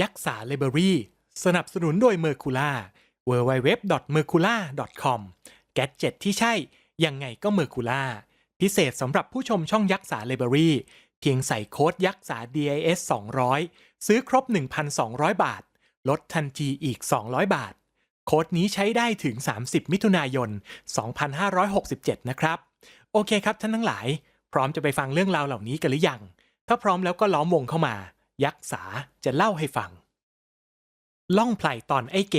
ยักษ์สาเลเบอรี่ สนับสนุนโดยเมอร์คูล่า www.mercula.com แกดเจ็ตที่ใช่ ยังไงก็เมอร์คูล่าพิเศษสำหรับผู้ชมช่องยักษ์สาเลเบอรี่ เพียงใส่โค้ดยักษ์สา DIS 200 ซื้อครบ 1,200 บาท ลดทันทีอีก 200 บาท โค้ดนี้ใช้ได้ถึง 30 มิถุนายน 2567 นะครับ โอเคครับท่านทั้งหลาย พร้อมจะไปฟังเรื่องราวเหล่านี้กันหรือยัง ถ้าพร้อมแล้วก็ล้อมวงเข้ามา ยักษ์สาจะเล่าให้ฟัง ล่องไพลตอนไอ้เก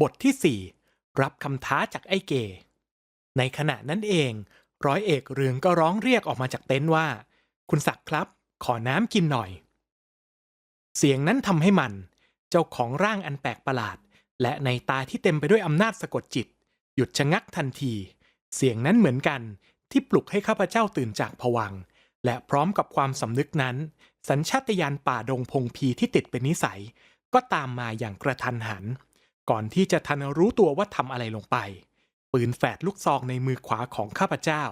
บทที่4รับคำท้าจากไอ้เก ในขณะนั้นเอง ร้อยเอกเรืองก็ร้องเรียกออกมาจากเต็นท์ว่า คุณศักดิ์ครับขอน้ำกินหน่อย เสียงนั้นทำให้มัน เจ้าของร่างอันแปลกประหลาด และในตาที่เต็มไปด้วยอำนาจสะกดจิต หยุดชะงักทันที เสียงนั้นเหมือนกันที่ปลุกให้ข้าพเจ้าตื่นจากผวัง และพร้อมกับความสำนึกนั้น สัญชาตญาณป่าดงพงพีที่ติดเป็นนิสัย ก็ตามมาอย่างกระทันหัน ก่อนที่จะทันรู้ตัวว่าทำอะไรลงไป ปืนแฝดลูกซองในมือขวาของข้าพเจ้า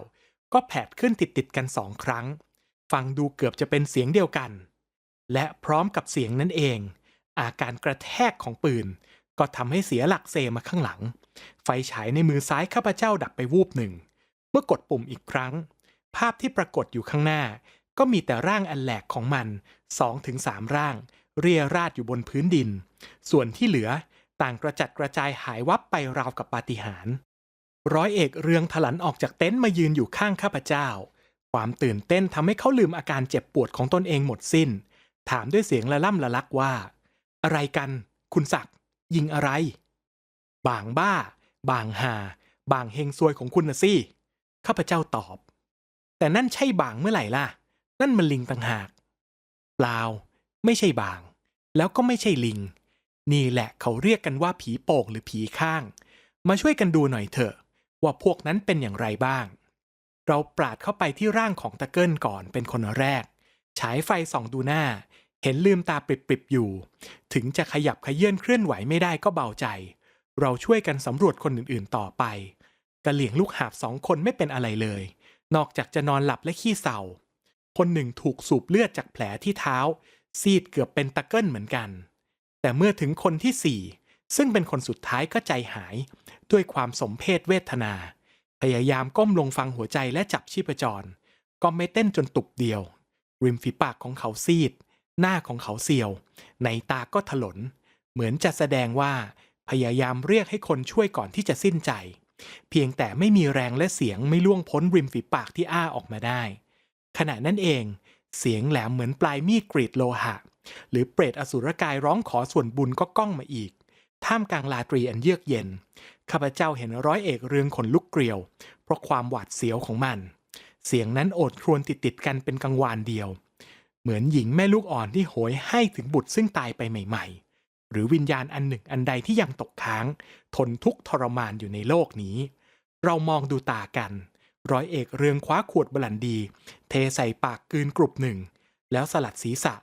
ก็แผดขึ้นติดติดกันสองครั้ง ฟังดูเกือบจะเป็นเสียงเดียวกัน และพร้อมกับเสียงนั้นเอง อาการกระแทกของปืน ก็ทำให้เสียหลักเซมาข้างหลัง ไฟฉายในมือซ้ายข้าพเจ้าดับไปวูบหนึ่ง เมื่อกดปุ่มอีกครั้ง ภาพที่ปรากฏอยู่ข้างหน้า ก็มีแต่ร่างอันแหลกของมัน2อถึงสามร่าง เรียราดอยู่บนพื้นดิน ส่วนที่เหลือต่างกระจัดกระจายหายวับไปราวกับปาฏิหาริย์ร้อยเอกเรืองถลันออกจากเต็นท์มายืนอยู่ข้างข้าพเจ้า ความตื่นเต้นทำให้เขาลืมอาการเจ็บปวดของตนเองหมดสิ้น ถามด้วยเสียงละล่ำละลักว่า อะไรกัน คุณศักดิ์ยิงอะไร บางบ้า บางหา บางเฮงซวยของคุณนะสิข้าพเจ้าตอบ แต่นั่นใช่บางเมื่อไหร่ล่ะ นั่นมันลิงต่างหาก เปล่า ไม่ใช่บาง แล้วก็ไม่ใช่ลิง นี่แหละเขาเรียกกันว่าผีโป่งหรือผีข้าง มาช่วยกันดูหน่อยเถอะ ว่าพวกนั้นเป็นอย่างไรบ้าง เราปราดเข้าไปที่ร่างของตะเกิลก่อนเป็นคนแรก ฉายไฟส่องดูหน้า เห็นลืมตาปริบๆอยู่ ถึงจะขยับขยื่นเคลื่อนไหวไม่ได้ก็เบาใจ เราช่วยกันสำรวจคนอื่นๆต่อไปกระเหลี่ยงลูกหาบสองคนไม่เป็นอะไรเลย นอกจากจะนอนหลับและขี้เศร้า คนหนึ่งถูกสูบเลือดจากแผลที่เท้า ซีดเกือบเป็นตะเกิลเหมือนกัน แต่เมื่อถึงคนที่สี่ซึ่งเป็นคนสุดท้ายก็ใจหาย ด้วยความสมเพศเวทนา พยายามก้มลงฟังหัวใจและจับชีพจร ก็ไม่เต้นจนตุบเดียว ริมฝีปากของเขาซีด หน้าของเขาเซียว ในตาก็ถลน เหมือนจะแสดงว่า พยายามเรียกให้คนช่วยก่อนที่จะสิ้นใจ เพียงแต่ไม่มีแรงและเสียงไม่ล่วงพ้นริมฝีปากที่อ้าออกมาได้ ขณะนั้นเอง เสียงแหลมเหมือนปลายมีดกรีดโลหะ หรือเปรตอสุรกายร้องขอส่วนบุญก็ก้องมาอีก ท่ามกลางลาตรีอันเยือกเย็น ข้าพเจ้าเห็นร้อยเอกเรืองขนลุกเกลียว เพราะความหวาดเสียวของมัน เสียงนั้นโอดครวญติดติดกันเป็นกังวานเดียว เหมือนหญิงแม่ลูกอ่อนที่โหยให้ถึงบุตรซึ่งตายไปใหม่ ๆ หรือวิญญาณอันหนึ่งอันใดที่ยังตกค้าง ทนทุกทรมานอยู่ในโลกนี้ เรามองดูตากัน ร้อยเอกเรืองคว้าขวดบรันดี เทใส่ปากกืนกรุบหนึ่ง แล้วสลัดศีรษะ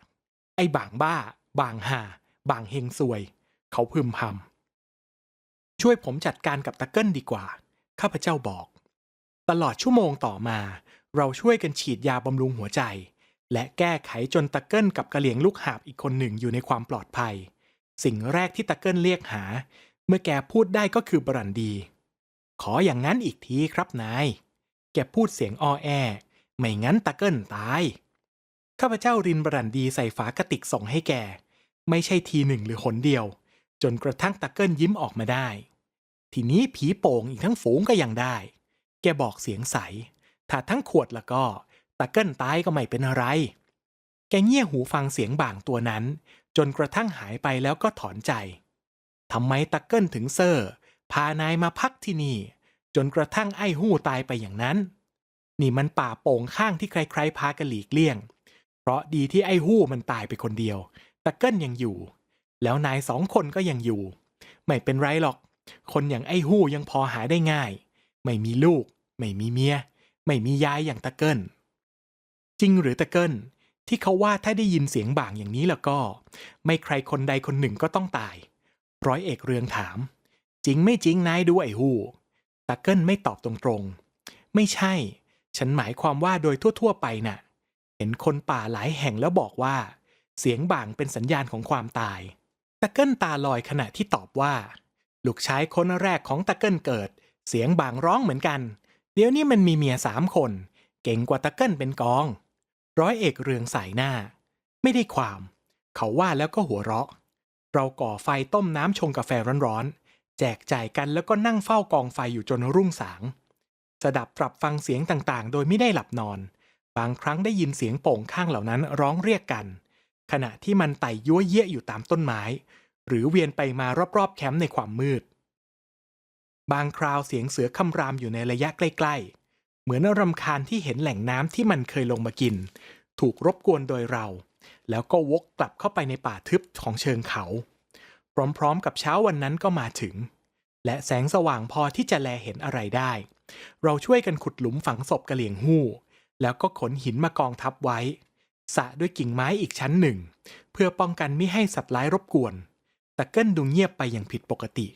ไอ้บางบ้า บางหาบางเฮงซวย เขาพึมพำช่วยผมจัดการกับตะเกิลดีกว่า ข้าพเจ้าบอก ตลอดชั่วโมงต่อมา เราช่วยกันฉีดยาบำรุงหัวใจ และแก้ไขจนตะเกิลกับกระเหลียงลูกหาบอีกคนหนึ่งอยู่ในความปลอดภัย สิ่งแรกที่ตะเกิลเรียกหา เมื่อแกพูดได้ก็คือบรันดี ขออย่างนั้นอีกทีครับนาย แกพูดเสียงอ้อแอ ไม่งั้นตะเกิลตาย ข้าพเจ้ารินบรันดีใส่ฝากระติกส่งให้แก ไม่ใช่ทีหนึ่งหรือหนเดียว จนกระทั่งตะเกิลยิ้มออกมาได้ ทีนี้ผีโป่งอีกทั้งฝูงก็ยังได้ แกบอกเสียงใส ถ้าทั้งขวดแล้วก็ตะเกิลตายก็ไม่เป็นอะไร แกเงี่ยหูฟังเสียงบ่างตัวนั้น จนกระทั่งหายไปแล้วก็ถอนใจทำไมตะเกิลถึงเซอร์ พานายมาพักที่นี่ จนกระทั่งไอ้หู้ตายไปอย่างนั้น นี่มันป่าโป่งข้างที่ใคร ๆ พากันหลีกเลี่ยง เพราะดีที่ไอ้หู้มันตายไปคนเดียวตะเกิลยังอยู่ แล้วนายสองคนก็ยังอยู่ ไม่เป็นไรหรอก คนอย่างไอ้หู้ยังพอหาได้ง่าย ไม่มีลูก ไม่มีเมีย ไม่มียายอย่างตะเกิลจริงหรือตะเกิล ที่เขาว่าถ้าได้ยินเสียงบ่างอย่างนี้แล้วก็ ไม่ใครคนใดคนหนึ่งก็ต้องตาย ร้อยเอกเรืองถาม จริงไม่จริงนายดูไอ้หู้ตะเกิลไม่ตอบตรงๆ ไม่ใช่ ฉันหมายความว่าโดยทั่วๆไปน่ะ เห็นคนป่าหลายแห่งแล้วบอกว่า เสียงบ่างเป็นสัญญาณของความตายตะเกิลตาลอยขณะที่ตอบว่า ลูกชายคนแรกของตะเกิลเกิด เสียงบ่างร้องเหมือนกัน เดี๋ยวนี้มันมีเมียสามคน เก่งกว่าตะเกิลเป็นกอง ร้อยเอกเรืองสายหน้า ไม่ได้ความ เขาว่าแล้วก็หัวเราะ เราก่อไฟต้มน้ำชงกาแฟร้อนๆ แจกจ่ายกันแล้วก็นั่งเฝ้ากองไฟอยู่จนรุ่งสาง สดับปรับฟังเสียงต่างๆ โดยไม่ได้หลับนอน บางครั้งได้ยินเสียงโป่งข้างเหล่านั้นร้องเรียกกัน ขณะที่มันไต่ยั่วเยี่ยอยู่ตามต้นไม้ หรือเวียนไปมารอบๆแคมป์ในความมืด บางคราวเสียงเสือคำรามอยู่ในระยะใกล้ๆ เหมือนรำคาญที่เห็นแหล่งน้ำที่มันเคยลงมากิน ถูกรบกวนโดยเรา แล้วก็วกกลับเข้าไปในป่าทึบของเชิงเขา พร้อมๆ กับเช้าวันนั้นก็มาถึง และแสงสว่างพอที่จะแลเห็นอะไรได้ เราช่วยกันขุดหลุมฝังศพกระเหลี่ยงหู้ แล้วก็ขนหินมากองทับไว้สะด้วยกิ่งไม้อีกชั้นหนึ่ง เพื่อป้องกันไม่ให้สัตว์ร้ายรบกวนแต่เกิ้ลดูเงียบไปอย่างผิดปกติ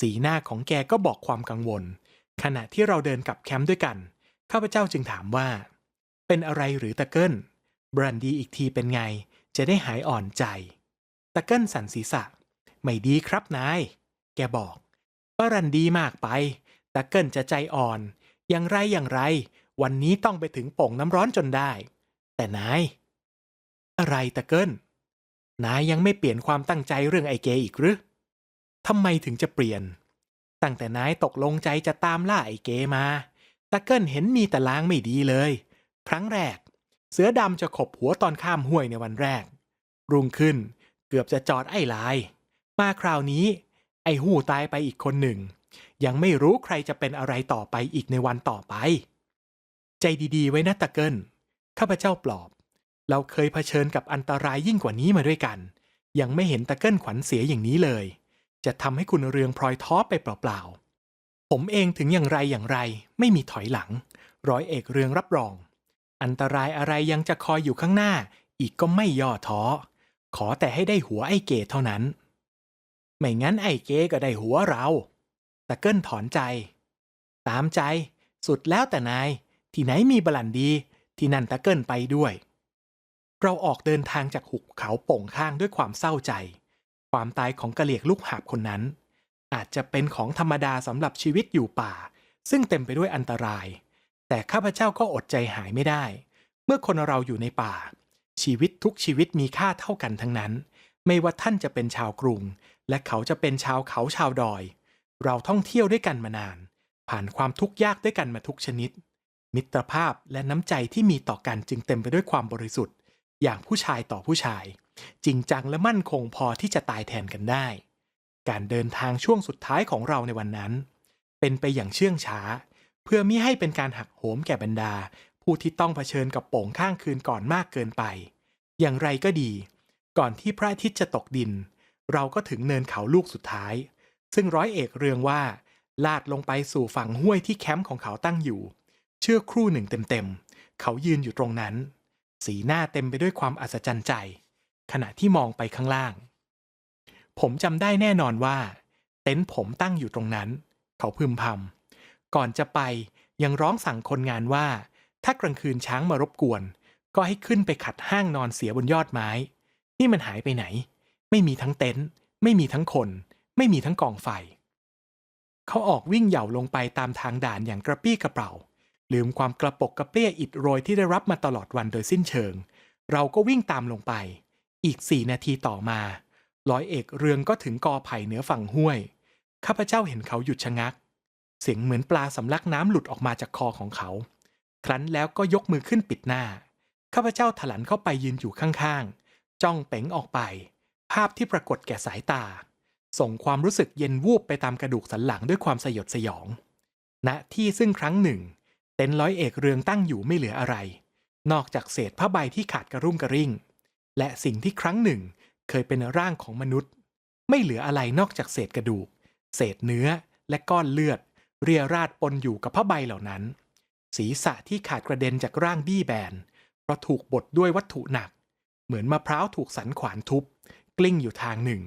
สีหน้าของแกก็บอกความกังวล ขณะที่เราเดินกลับแคมป์ด้วยกัน ข้าพเจ้าจึงถามว่า เป็นอะไรหรือตะเกิลบรันดีอีกทีเป็นไง จะได้หายอ่อนใจ ตะเกิลสันศีรษะ ไม่ดีครับนาย แกบอกบรันดีมากไป ตะเกิลจะใจอ่อน อย่างไรอย่างไร วันนี้ต้องไปถึงโป่งน้ำร้อนจนได้ แต่นาย อะไรตะเกิลนายยังไม่เปลี่ยนความตั้งใจเรื่องไอเกอีกหรือทำไมถึงจะเปลี่ยน ตั้งแต่นายตกลงใจจะตามล่าไอเกมา ตะเกิลเห็นมีแต่ล้างไม่ดีเลย ครั้งแรก เสือดำจะขบหัวตอนข้ามห้วยในวันแรก รุ่งขึ้นเกือบจะจอดไอ้ลาย มาคราวนี้ ไอ้หูตายไปอีกคนหนึ่ง ยังไม่รู้ใครจะเป็นอะไรต่อไปอีกในวันต่อไป ใจดีๆ ไว้นะตะเกิลข้าพเจ้าปลอบ เราเคยเผชิญกับอันตรายยิ่งกว่านี้มาด้วยกัน ยังไม่เห็นตะเกิลขวัญเสียอย่างนี้เลย จะทำให้คุณเรืองพลอยท้อไปเปล่าๆ ผมเองถึงอย่างไรอย่างไร ไม่มีถอยหลัง ร้อยเอกเรืองรับรอง อันตรายอะไรยังจะคอยอยู่ข้างหน้า อีกก็ไม่ย่อท้อ ขอแต่ให้ได้หัวไอ้เกเท่านั้น ไม่งั้นไอ้เกก็ได้หัวเราตะเกิลถอนใจ ตามใจ สุดแล้วแต่นาย ที่ไหนมีบลันดี ที่นั่นตะเกิลไปด้วย เราออกเดินทางจากหุบเขาโป่งข้างด้วยความเศร้าใจ ความตายของกะเหลียกลูกหาบคนนั้น อาจจะเป็นของธรรมดาสำหรับชีวิตอยู่ป่า ซึ่งเต็มไปด้วยอันตราย แต่ข้าพเจ้าก็อดใจหายไม่ได้ เมื่อคนเราอยู่ในป่า ชีวิตทุกชีวิตมีค่าเท่ากันทั้งนั้น ไม่ว่าท่านจะเป็นชาวกรุง และเขาจะเป็นชาวเขาชาวดอย เราท่องเที่ยวด้วยกันมานาน ผ่านความทุกข์ยากด้วยกันมาทุกชนิด มิตรภาพและน้ำใจที่มีต่อกันจึงเต็มไปด้วยความบริสุทธิ์ อย่างผู้ชายต่อผู้ชาย จริงจังและมั่นคงพอที่จะตายแทนกันได้ การเดินทางช่วงสุดท้ายของเราในวันนั้น เป็นไปอย่างเชื่องช้า เพื่อมิให้เป็นการหักโหมแก่บรรดา ผู้ที่ต้องเผชิญกับโป่งข้างคืนก่อนมากเกินไป อย่างไรก็ดี ก่อนที่พระอาทิตย์จะตกดิน เราก็ถึงเนินเขาลูกสุดท้าย ซึ่งร้อยเอกเรืองว่า ลาดลงไปสู่ฝั่งห้วยที่แคมป์ของเขาตั้งอยู่ เชื่อครู่หนึ่งเต็มๆเขายืนอยู่ตรงนั้น สีหน้าเต็มไปด้วยความอัศจรรย์ใจ ขณะที่มองไปข้างล่าง ผมจำได้แน่นอนว่า เต็นท์ผมตั้งอยู่ตรงนั้น เขาพึมพำก่อนจะไปยังร้องสั่งคนงานว่า ถ้ากลางคืนช้างมารบกวน ก็ให้ขึ้นไปขัดห้างนอนเสียบนยอดไม้ นี่มันหายไปไหน ไม่มีทั้งเต็นท์ไม่มีทั้งคน ไม่มีทั้งกองไฟ เขาออกวิ่งเหย่าลงไปตามทางด่านอย่างกระปี้กระเป๋า ลืมความกระปกกระเปี้ยอิดโรยที่ได้รับมาตลอดวันโดยสิ้นเชิง เราก็วิ่งตามลงไป อีกสี่นาทีต่อมา ร้อยเอกเรืองก็ถึงกอไผ่เหนือฝั่งห้วย ข้าพเจ้าเห็นเขาหยุดชะงัก เสียงเหมือนปลาสำลักน้ำหลุดออกมาจากคอของเขา ครั้นแล้วก็ยกมือขึ้นปิดหน้า ข้าพเจ้าถลันเข้าไปยืนอยู่ข้างๆ จ้องเป๋งออกไป ภาพที่ปรากฏแก่สายตา ส่งความรู้สึกเย็นวูบไปตามกระดูกสันหลังด้วยความสยดสยองณที่ซึ่งครั้งหนึ่ง เต็นท์ร้อยเอกเรืองตั้งอยู่ไม่เหลืออะไร นอกจากเศษผ้าใบที่ขาดกระรุ่งกระริ่ง และสิ่งที่ครั้งหนึ่ง เคยเป็นร่างของมนุษย์ ไม่เหลืออะไรนอกจากเศษกระดูก เศษเนื้อและก้อนเลือด เรียราดปนอยู่กับผ้าใบเหล่านั้น ศีรษะที่ขาดกระเด็นจากร่างบี้แบน เพราะถูกบดด้วยวัตถุหนัก เหมือนมะพร้าวถูกสันขวานทุบ กลิ้งอยู่ทางหนึ่ง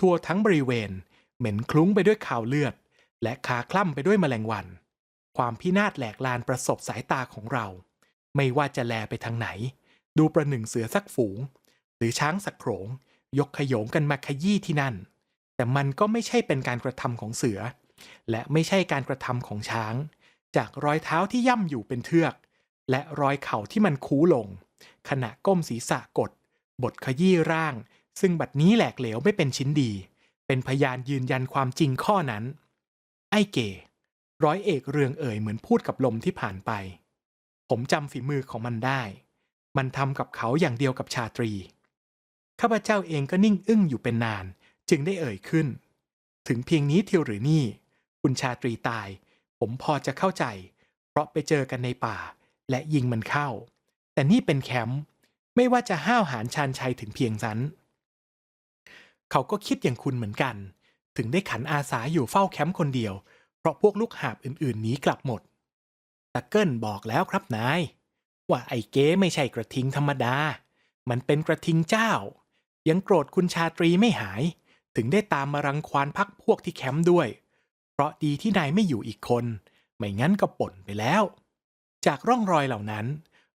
ทั่วทั้งบริเวณ เหม็นคลุ้งไปด้วยข่าวเลือด และคาคล่ำไปด้วยแมลงวัน ความพินาศแหลกลานประสบสายตาของเรา ไม่ว่าจะแลไปทางไหน ดูประหนึ่งเสือสักฝูง หรือช้างสักโขง ยกขโยงกันมาขยี้ที่นั่น แต่มันก็ไม่ใช่เป็นการกระทำของเสือ และไม่ใช่การกระทำของช้าง จากรอยเท้าที่ย่ำอยู่เป็นเทือก และรอยเข่าที่มันคูลง ขณะก้มศีรษะกด บทขยี้ร่าง ซึ่งบัดนี้แหลกเหลวไม่เป็นชิ้นดี เป็นพยานยืนยันความจริงข้อนั้น ไอ้เก๋ร้อยเอกเรืองเอ่ยเหมือนพูดกับลมที่ผ่านไป ผมจำฝีมือของมันได้ มันทำกับเขาอย่างเดียวกับชาตรี ข้าพเจ้าเองก็นิ่งอึ้งอยู่เป็นนาน จึงได้เอ่ยขึ้น ถึงเพียงนี้เทียวหรือนี่ คุณชาตรีตาย ผมพอจะเข้าใจ เพราะไปเจอกันในป่า และยิงมันเข้า แต่นี่เป็นแคมป์ไม่ว่าจะห้าวหาญชานชัยถึงเพียงนั้น เขาก็คิดอย่างคุณเหมือนกัน ถึงได้ขันอาสาอยู่เฝ้าแคมป์คนเดียว เพราะพวกลูกหาบอื่นๆหนีกลับหมดตะเกิลบอกแล้วครับนาย ว่าไอ้เก๋ไม่ใช่กระทิงธรรมดา มันเป็นกระทิงเจ้า ยังโกรธคุณชาตรีไม่หาย ถึงได้ตามมารังควานพักพวกที่แคมป์ด้วย เพราะดีที่นายไม่อยู่อีกคน ไม่งั้นก็ป่นไปแล้ว จากร่องรอยเหล่านั้น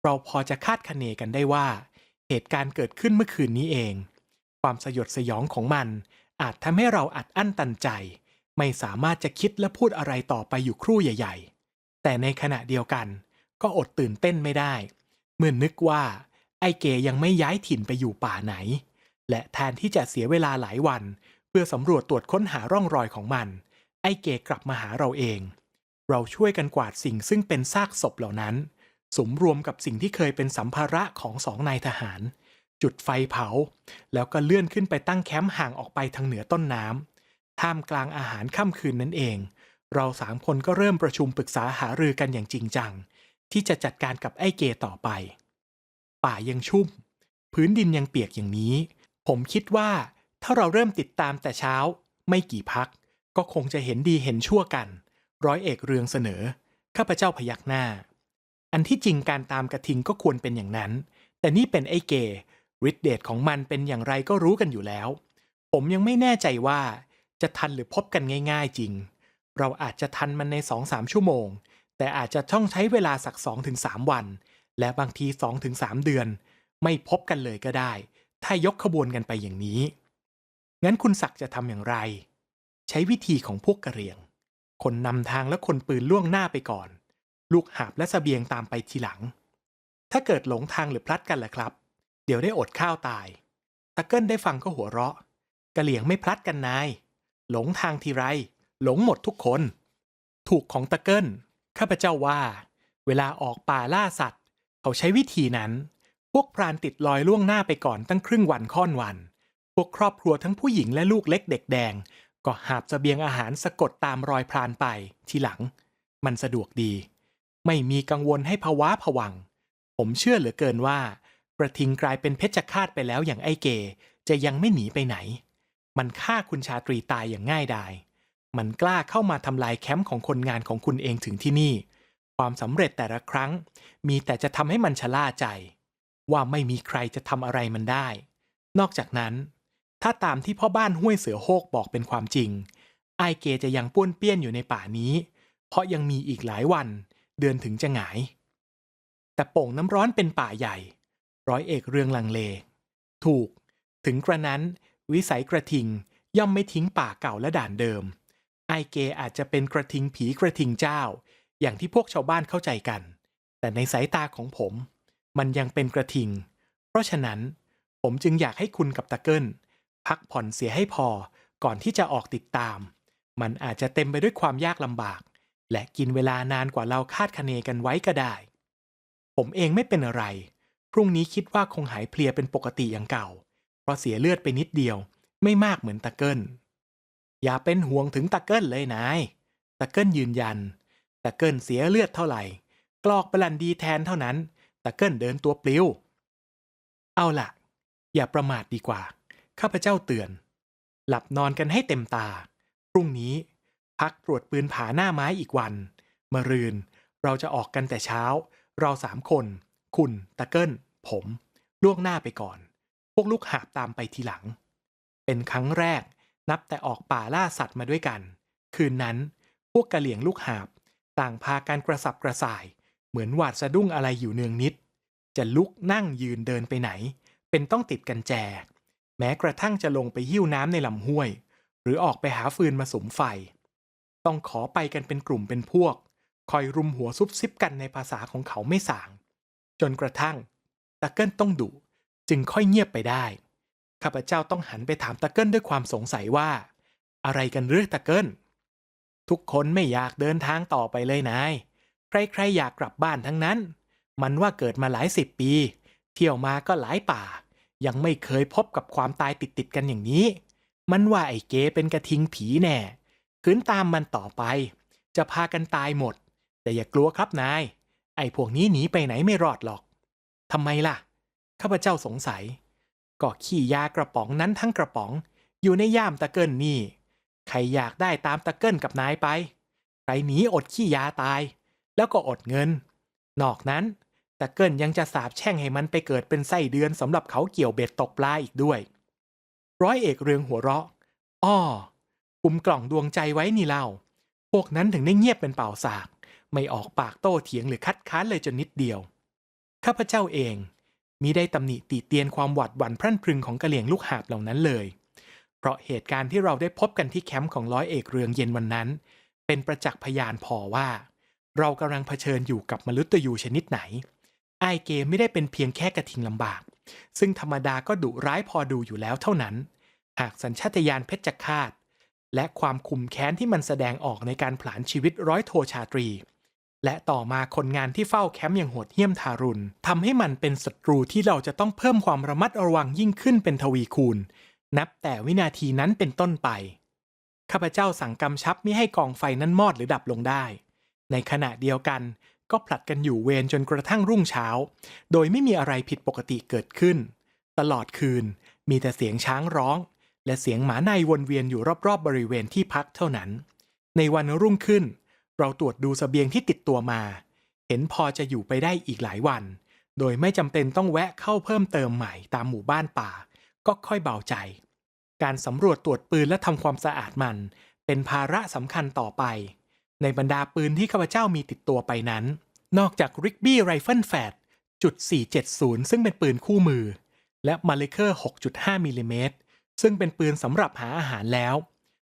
เราพอจะคาดคะเนกันได้ว่า เหตุการณ์เกิดขึ้นเมื่อคืนนี้เอง ความสยดสยองของมันอาจทำให้เราอัดอั้นตันใจ ไม่สามารถจะคิดและพูดอะไรต่อไปอยู่ครู่ใหญ่ ๆ แต่ในขณะเดียวกัน ก็อดตื่นเต้นไม่ได้ เมื่อนนึกว่า ไอ้เกยังไม่ย้ายถิ่นไปอยู่ป่าไหน และแทนที่จะเสียเวลาหลายวัน เพื่อสำรวจตรวจค้นหาร่องรอยของมัน ไอเกกลับมาหาเราเอง เราช่วยกันกวาดสิ่งซึ่งเป็นซากศพเหล่านั้น สมรวมกับสิ่งที่เคยเป็นสัมภาระของสองนายทหาร จุดไฟเผา แล้วก็เลื่อนขึ้นไปตั้งแคมป์ห่างออกไปทางเหนือต้นน้ำท่ามกลางอาหารค่ำคืนนั่นเอง เราสามคนก็เริ่มประชุมปรึกษาหารือกันอย่างจริงจัง ที่จะจัดการกับไอ้เกต่อไป ป่ายังชุ่ม พื้นดินยังเปียกอย่างนี้ ผมคิดว่าถ้าเราเริ่มติดตามแต่เช้า ไม่กี่พัก ก็คงจะเห็นดีเห็นชั่วกัน ร้อยเอกเรืองเสนอ ข้าพเจ้าพยักหน้า อันที่จริงการตามกระทิงก็ควรเป็นอย่างนั้น แต่นี่เป็นไอ้เกฤทธิเดชของมันเป็นอย่างไรก็รู้กันอยู่แล้ว ผมยังไม่แน่ใจว่า จะทันหรือพบกันง่าย ๆ จริง เราอาจจะทันมันในสองสามชั่วโมง แต่อาจจะต้องใช้เวลาสักสองถึงสามวัน และบางทีสองถึงสามเดือน ไม่พบกันเลยก็ได้ ถ้ายกขบวนกันไปอย่างนี้ งั้นคุณศักดิ์จะทำอย่างไร ใช้วิธีของพวกกระเหรียง คนนำทางและคนปืนล่วงหน้าไปก่อน ลูกหาบและสเสบียงตามไปทีหลัง ถ้าเกิดหลงทางหรือพลัดกันล่ะครับ เดี๋ยวได้อดข้าวตาย ตะเกิลได้ฟังก็หัวเราะกระเหลียงไม่พลัดกันนาย หลงทางทีไร หลงหมดทุกคน ถูกของตะเกิลข้าพเจ้าว่า เวลาออกป่าล่าสัตว์ เขาใช้วิธีนั้น วกพรานติดลอยล่วงหน้าไปก่อนตั้งครึ่งวันค่อนวัน พวกครอบครัวทั้งผู้หญิงและลูกเล็กเด็กแดง ก็หาบเสบียงอาหารสะกดตามรอยพรานไปทีหลัง มันสะดวกดี ไม่มีกังวลให้ภาวะผวัง ผมเชื่อเหลือเกินว่า กระทิงกลายเป็นเพชฌฆาตไปแล้วอย่างไอเก จะยังไม่หนีไปไหน มันฆ่าคุณชาตรีตายอย่างง่ายดาย มันกล้าเข้ามาทำลายแคมป์ของคนงานของคุณเองถึงที่นี่ ความสำเร็จแต่ละครั้ง มีแต่จะทำให้มันชะล่าใจ ว่าไม่มีใครจะทำอะไรมันได้ นอกจากนั้น ถ้าตามที่พ่อบ้านห้วยเสือโฮกบอกเป็นความจริง ไอเกจะยังป้วนเปี้ยนอยู่ในป่านี้ เพราะยังมีอีกหลายวัน เดือนถึงจะหงาย แต่โป่งน้ำร้อนเป็นป่าใหญ่ ร้อยเอกเรืองลังเล ถูก ถึงกระนั้น วิสัยกระทิงย่อมไม่ทิ้งป่าเก่าและด่านเดิม ไอเกอาจจะเป็นกระทิงผีกระทิงเจ้า อย่างที่พวกชาวบ้านเข้าใจกัน แต่ในสายตาของผม มันยังเป็นกระทิง เพราะฉะนั้น ผมจึงอยากให้คุณกับตะเกิลพักผ่อนเสียให้พอก่อนที่จะออกติดตาม มันอาจจะเต็มไปด้วยความยากลำบาก และกินเวลานานกว่าเราคาดคะเนกันไว้ก็ได้ ผมเองไม่เป็นอะไร พรุ่งนี้คิดว่าคงหายเพลียเป็นปกติอย่างเก่า เพราะเสียเลือดไปนิดเดียว ไม่มากเหมือนตะเกิลอย่าเป็นห่วงถึงตะเกิลเลยนายตะเกิลยืนยันตะเกิลเสียเลือดเท่าไหร่กลอกบลันดีแทนเท่านั้น ตะเกิลเดินตัวปลิว เอาล่ะ อย่าประมาทดีกว่า ข้าพเจ้าเตือน หลับนอนกันให้เต็มตา พรุ่งนี้ พักตรวจปืนผาหน้าไม้อีกวันมรืน เราจะออกกันแต่เช้า เราสามคน คุณตะเกิลผม ล่วงหน้าไปก่อน พวกลูกหาบตามไปทีหลัง เป็นครั้งแรกนับแต่ออกป่าล่าสัตว์มาด้วยกัน คืนนั้น พวกกะเหลี่ยงลูกหาบต่างพากันกระสับกระส่าย เหมือนหวาดสะดุ้งอะไรอยู่เนืองนิด จะลุกนั่งยืนเดินไปไหน เป็นต้องติดกันแจ แม้กระทั่งจะลงไปหิ้วน้ำในลำห้วย หรือออกไปหาฟืนมาสมไฟ ต้องขอไปกันเป็นกลุ่มเป็นพวก คอยรุมหัวซุบซิบกันในภาษาของเขาไม่สาง จนกระทั่งตะเกิลต้องดุจึงค่อยเงียบไปได้ ข้าพเจ้าต้องหันไปถามตะเกิลด้วยความสงสัยว่า อะไรกันหรือตะเกิลทุกคนไม่อยากเดินทางต่อไปเลยนาย ใครๆอยากกลับบ้านทั้งนั้น มันว่าเกิดมาหลายสิบปี เที่ยวมาก็หลายป่า ยังไม่เคยพบกับความตายติดๆกันอย่างนี้ มันว่าไอ้เกเป็นกระทิงผีแน่ขืนตามมันต่อไป จะพากันตายหมด แต่อย่ากลัวครับนาย ไอ้พวกนี้หนีไปไหนไม่รอดหรอกทำไมล่ะข้าพเจ้าสงสัยก็ขี้ยากระป๋องนั้นทั้งกระป๋อง อยู่ในย่ามตะเกิลนี่ ใครอยากได้ตามตะเกิลกับนายไป ใครหนีอดขี้ยาตาย แล้วก็อดเงิน นอกนั้นตะเกิลยังจะสาบแช่งให้มันไปเกิดเป็นไส้เดือนสำหรับเขาเกี่ยวเบ็ดตกปลาอีกด้วย ร้อยเอกเรืองหัวเราะ อ้อกุมกล่องดวงใจไว้นี่เล่า พวกนั้นถึงได้เงียบเป็นเป่าสาก ไม่ออกปากโต้เถียงหรือคัดค้านเลยจนนิดเดียว ข้าพเจ้าเองมิได้ตำหนิติเตียนความหวาดหวั่นพรั่นพรึงของกะเหลี่ยงลูกหาบเหล่านั้นเลย เพราะเหตุการณ์ที่เราได้พบกันที่แคมป์ของร้อยเอกเรืองเย็นวันนั้น เป็นประจักษ์พยานพอว่า เรากำลังเผชิญอยู่กับมนุษย์ยูชนิดไหน ไอเกมไม่ได้เป็นเพียงแค่กระทิงลำบาก ซึ่งธรรมดาก็ดุร้ายพอดูอยู่แล้วเท่านั้น หากสัญชาตญาณเพชฌฆาต และความคุมแค้นที่มันแสดงออกในการผลาญชีวิตร้อยโทชาตรี และต่อมาคนงานที่เฝ้าแคมป์อย่างโหดเหี้ยมทารุณทำให้มันเป็นศัตรูที่เราจะต้องเพิ่มความระมัดระวังยิ่งขึ้นเป็นทวีคูณ นับแต่วินาทีนั้นเป็นต้นไปข้าพเจ้าสั่งกำชับไม่ให้กองไฟนั้นมอดหรือดับลงได้ ในขณะเดียวกันก็ผลัดกันอยู่เวรจนกระทั่งรุ่งเช้า โดยไม่มีอะไรผิดปกติเกิดขึ้น ตลอดคืนมีแต่เสียงช้างร้อง และเสียงหมาในวนเวียนอยู่รอบๆบริเวณที่พักเท่านั้น ในวันรุ่งขึ้น เราตรวจดูสเสบียงที่ติดตัวมา เห็นพอจะอยู่ไปได้อีกหลายวัน โดยไม่จำเป็นต้องแวะเข้าเพิ่มเติมใหม่ตามหมู่บ้านป่า ก็ค่อยเบาใจ การสำรวจตรวจปืนและทำความสะอาดมัน เป็นภาระสำคัญต่อไป ในบรรดาปืนที่ข้าพเจ้ามีติดตัวไปนั้น นอกจากริกบี้ไรเฟิลแฟดจุด470 ซึ่งเป็นปืนคู่มือ และมาเลเคอร์6.5มิลลิเมตรซึ่งเป็นปืนสำหรับหาอาหารแล้ว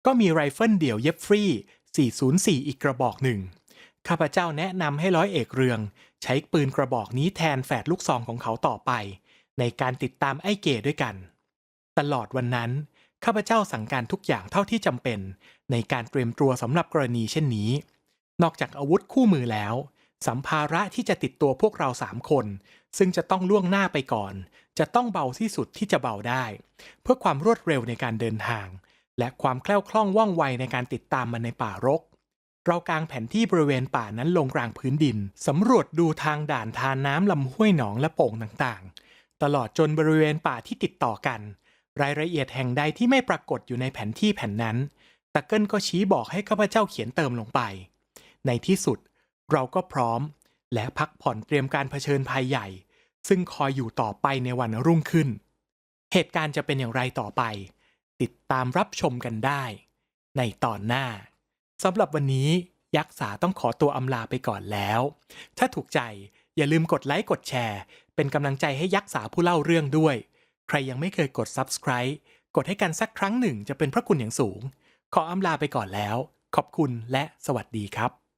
ก็มีไรเฟิลเดี่ยวเย็บฟรี 404 อีกกระบอกหนึ่ง ข้าพเจ้าแนะนำให้ร้อยเอกเรือง ใช้ปืนกระบอกนี้แทนแฝดลูกซองของเขาต่อไป ในการติดตามไอ้เก๋ด้วยกัน ตลอดวันนั้น ข้าพเจ้าสั่งการทุกอย่างเท่าที่จำเป็น ในการเตรียมตัวสำหรับกรณีเช่นนี้ นอกจากอาวุธคู่มือแล้ว สัมภาระที่จะติดตัวพวกเราสามคน ซึ่งจะต้องล่วงหน้าไปก่อน จะต้องเบาที่สุดที่จะเบาได้ เพื่อความรวดเร็วในการเดินทาง และความแคล่วคล่องว่องไวในการติดตามมันในป่ารกเรากางแผนที่บริเวณป่านั้นลงกลางพื้นดิน สำรวจดูทางด่านทานน้ำลำห้วยหนองและโป่งต่างๆ ตลอดจนบริเวณป่าที่ติดต่อกัน รายละเอียดแห่งใดที่ไม่ปรากฏอยู่ในแผนที่แผ่นนั้นตะเกิลก็ชี้บอกให้ข้าพเจ้าเขียนเติมลงไป ในที่สุดเราก็พร้อม และพักผ่อนเตรียมการเผชิญภัยใหญ่ ซึ่งคอยอยู่ต่อไปในวันรุ่งขึ้น เหตุการณ์จะเป็นอย่างไรต่อไป ติดตามรับชมกันได้ ในตอนหน้าสำหรับวันนี้ยักษ์สาต้องขอตัวอำลาไปก่อนแล้ว ถ้าถูกใจอย่าลืมกดไลค์กดแชร์ เป็นกำลังใจให้ยักษ์สาผู้เล่าเรื่องด้วย ใครยังไม่เคยกด subscribe กดให้กันสักครั้งหนึ่งจะเป็นพระคุณอย่างสูง ขออำลาไปก่อนแล้ว ขอบคุณและสวัสดีครับ